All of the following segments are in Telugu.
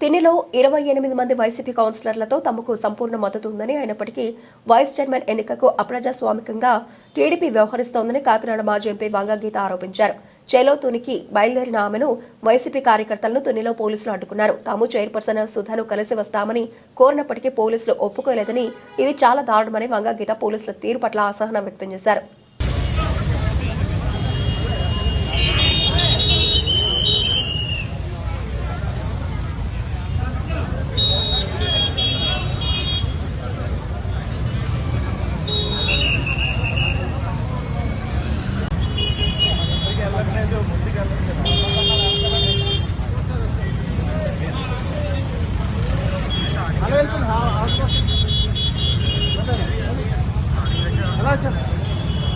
తినిలో ఇరవై ఎనిమిది మంది వైసీపీ కౌన్సిలర్లతో తమకు సంపూర్ణ మద్దతు ఉందని అయినప్పటికీ వైస్ చైర్మన్ ఎన్నికకు అప్రజాస్వామికంగా టీడీపీ వ్యవహరిస్తోందని కాకినాడ మాజీ ఎంపీ వంగగీత ఆరోపించారు. చేలో తునికి బయలుదేరిన ఆమెను వైసీపీ కార్యకర్తలను తునిలో పోలీసులు అడ్డుకున్నారు. తాము చైర్పర్సన్ సుధాను కలిసి వస్తామని కోరినప్పటికీ పోలీసులు ఒప్పుకోలేదని ఇది చాలా దారుణమని వంగగీత పోలీసుల తీరు పట్ల అసహనం వ్యక్తం చేశారు అలా వెళ్తుంది అలా వచ్చాను మేము అంటే ఇక్కడికి వచ్చిన తర్వాత మొత్తం రిస్ట్రిక్షన్స్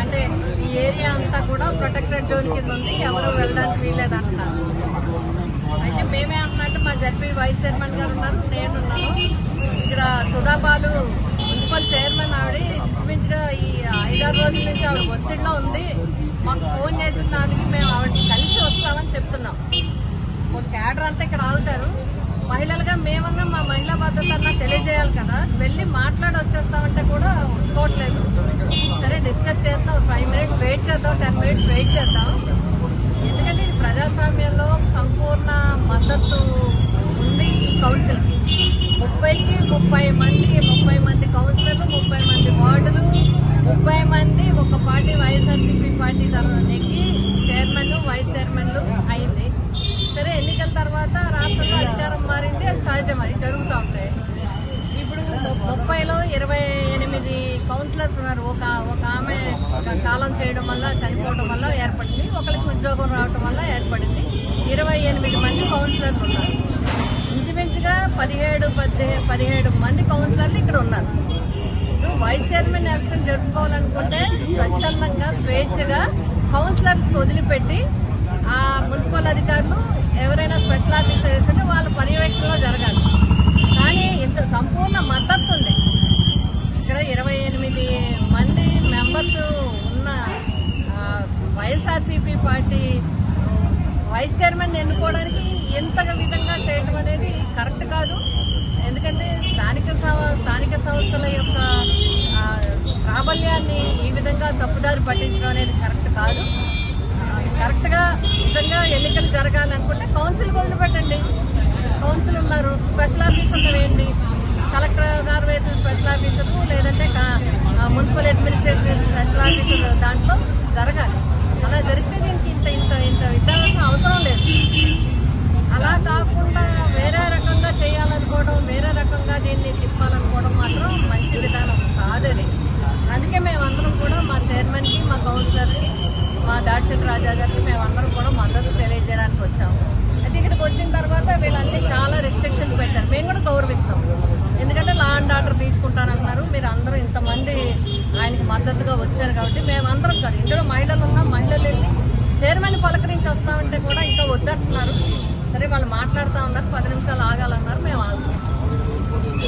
అంటే ఈ ఏరియా అంతా కూడా ప్రొటెక్టెడ్ జోన్ కింద ఉంది. ఎవరు వెళ్ళడానికి వీల్లేదు అంటున్నారు అయితే మేమే అంటున్నట్టు మా జడ్పీ వైస్ చైర్మన్ గారు ఉన్నారు. నేను ఉన్నాను ఇక్కడ సుధాబాలు మున్సిపల్ చైర్మన్ ఆవిడ ఇంచుమించుగా ఈ ఐదారు రోజుల నుంచి ఆవిడ ఒత్తిడిలో ఉంది. మాకు ఫోన్ చేసిన దానికి మేము ఆవిడ కలిసి వస్తాం చెప్తున్నాం ఒక క్యాడర్ అంతా ఇక్కడ ఆగుతారు మహిళలుగా మేమన్నా మా మహిళా భద్రత తెలియజేయాలి కదా. వెళ్ళి మాట్లాడి వచ్చేస్తామంటే కూడా ఒప్పుకోవట్లేదు సరే డిస్కస్ చేద్దాం. ఫైవ్ మినిట్స్ వెయిట్ చేద్దాం టెన్ మినిట్స్ వెయిట్ చేద్దాం. ఎందుకంటే ఇది ప్రజాస్వామ్యంలో సంపూర్ణ మద్దతు ఉంది ఈ కౌన్సిల్కి ముప్పైకి ముప్పై మంది ముప్పై మంది కౌన్సిలర్లు ముప్పై మంది వార్డులు ముప్పై మంది ఒక పార్టీ వైఎస్ఆర్సీపీ పార్టీ తర్వాత నెగ్గి చైర్మన్ వైస్ చైర్మన్లు అయింది సరే ఎన్నికల తర్వాత రాష్ట్రంలో అధికారం మారింది అది జరుగుతూ ఉంటాయి. ఇప్పుడు ముప్పైలో ఇరవై ఎనిమిది కౌన్సిలర్స్ ఉన్నారు. ఒక ఒక ఆమె కాలం చేయడం వల్ల చనిపోవడం వల్ల ఏర్పడింది. ఒకరికి ఉద్యోగం రావడం వల్ల ఏర్పడింది. ఇరవై ఎనిమిది మంది కౌన్సిలర్లు ఉన్నారు. ఇంచుమించుగా పదిహేడు పద్దె పదిహేడు మంది కౌన్సిలర్లు ఇక్కడ ఉన్నారు. ఇప్పుడు వైస్ చైర్మన్ ఎలక్షన్ జరుపుకోవాలనుకుంటే స్వచ్ఛందంగా స్వేచ్ఛగా కౌన్సిలర్స్ వదిలిపెట్టి ఆ మున్సిపల్ అధికారులు ఎవరైనా స్పెషల్ ఆఫీసర్ ఉంటే వాళ్ళ పర్యవేక్షణలో జరగాలి. కానీ ఇంత సంపూర్ణ మద్దతు ఉంది. ఇక్కడ ఇరవై ఎనిమిది మంది మెంబర్స్ ఉన్న వైఎస్ఆర్సీపీ పార్టీ వైస్ చైర్మన్ ఎన్నుకోవడానికి ఎంత విధంగా చేయటం అనేది కరెక్ట్ కాదు. ఎందుకంటే స్థానిక సవ- స్థానిక సంస్థల యొక్క ప్రాబల్యాన్ని ఈ విధంగా తప్పుదారి పట్టించడం అనేది కరెక్ట్ కాదు. కరెక్ట్గా జరగాలనుకుంటే కౌన్సిల్ వదిలిపెట్టండి కౌన్సిల్ ఉన్నారు. స్పెషల్ ఆఫీసర్లు వేయండి కలెక్టర్ గారు వేసిన స్పెషల్ ఆఫీసర్లు లేదంటే మున్సిపల్ అడ్మినిస్ట్రేషన్ వేసిన స్పెషల్ ఆఫీసర్ దాంట్లో జరగాలి. అలా జరిగితే దీనికి ఇంత ఇంత ఇంత విధానం అవసరం లేదు. అలా కాకుండా వేరే రకంగా చేయాలనుకోవడం వేరే రకంగా దీన్ని తిప్పాలనుకోవడం మాత్రం మంచి విధానం కాదది అందుకే మేమందరం కూడా మా చైర్మన్కి మా కౌన్సిలర్కి మా దాడిశెట్టి రాజా గారికి మేమందరం కూడా మద్దతు తెలియజేయడానికి వచ్చాము. అయితే ఇక్కడికి వచ్చిన తర్వాత వీళ్ళన్నీ చాలా రెస్ట్రిక్షన్ పెట్టారు. మేము కూడా గౌరవిస్తాం. ఎందుకంటే లా అండ్ ఆర్డర్ తీసుకుంటానంటున్నారు. మీరు అందరూ ఇంతమంది ఆయనకి మద్దతుగా వచ్చారు కాబట్టి మేమందరం కాదు. ఇందులో మహిళలు ఉన్నాం మహిళలు వెళ్ళి చైర్మన్ పలకరించి వస్తామంటే కూడా ఇంకా వద్దంటున్నారు. సరే వాళ్ళు మాట్లాడుతూ ఉన్నారు. పది నిమిషాలు ఆగాలన్నారు. మేము ఆగుతాం.